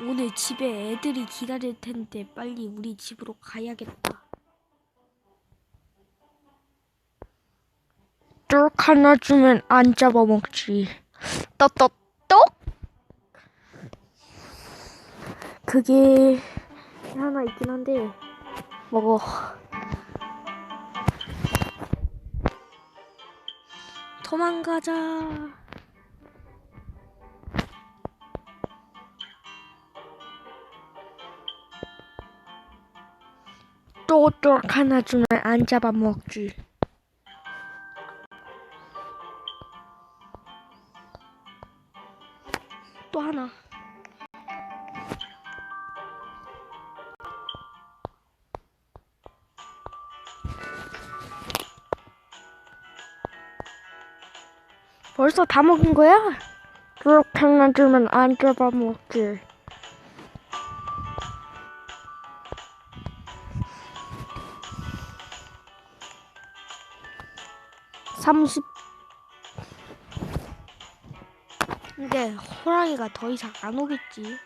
오늘 집에 애들이 기다릴 텐데 빨리 우리 집으로 가야겠다. 떡 하나 주면 안 잡아먹지. 떡떡떡? 그게 하나 있긴 한데 먹어. 도망가자. 또떡 하나 주면 안 잡아먹지. 또 하나. 벌써 다 먹은 거야? 떡 하나 주면 안 잡아먹지. 삼십. 근데 호랑이가 더 이상 안 오겠지.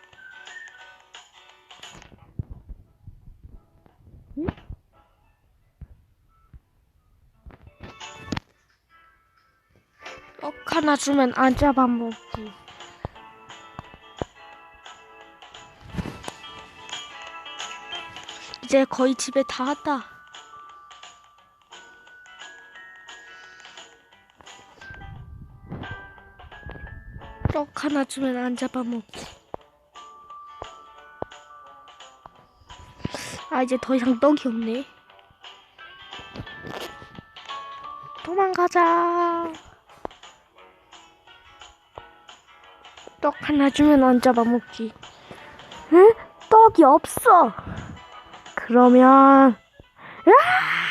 떡 하나 주면 안 잡아먹지. 이제 거의 집에 다 왔다. 떡 하나 주면 안 잡아먹지. 아 이제 더 이상 떡이 없네. 도망가자. 떡 하나 주면 안 잡아먹지. 응? 떡이 없어. 그러면, 으아!